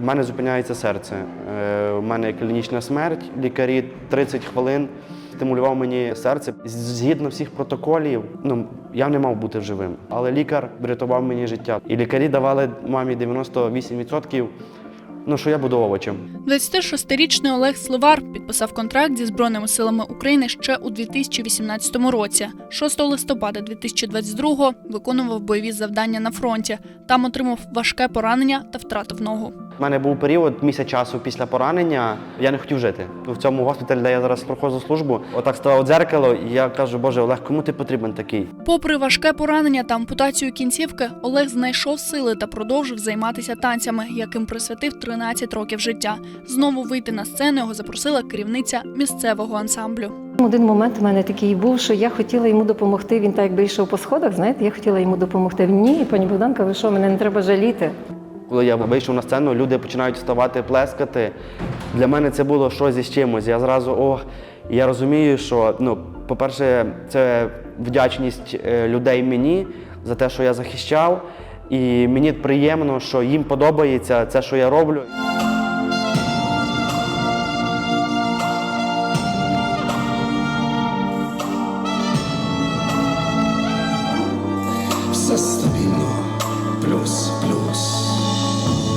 У мене зупиняється серце. Е, У мене клінічна смерть. Лікарі 30 хвилин стимулював мені серце. Згідно всіх протоколів, ну я не мав бути живим. Але лікар врятував мені життя. І лікарі давали мамі 98%, ну що я буду овочем. 26-річний Олег Сливар підписав контракт зі Збройними силами України ще у 2018 році. 6 листопада 2022 виконував бойові завдання на фронті. Там отримав важке поранення та втратив ногу. У мене був період місяць часу після поранення. Я не хотів жити. В цьому госпіталі, де я зараз проходжу службу, отак ставав дзеркало, і я кажу, Боже, Олег, кому ти потрібен такий? Попри важке поранення та ампутацію кінцівки, Олег знайшов сили та продовжив займатися танцями, яким присвятив 13 років життя. Знову вийти на сцену його запросила керівниця місцевого ансамблю. Один момент у мене такий був, що я хотіла йому допомогти. Він так якби йшов по сходах, знаєте, я хотіла йому допомогти. Ні, пані Богданка, ви що, мене не треба жаліти. Коли я вийшов на сцену, люди починають вставати, плескати. Для мене це було щось із чимось. Я зразу ох. Я розумію, що ну, по-перше, це вдячність е, людей мені за те, що я захищав. І мені приємно, що їм подобається це, що я роблю.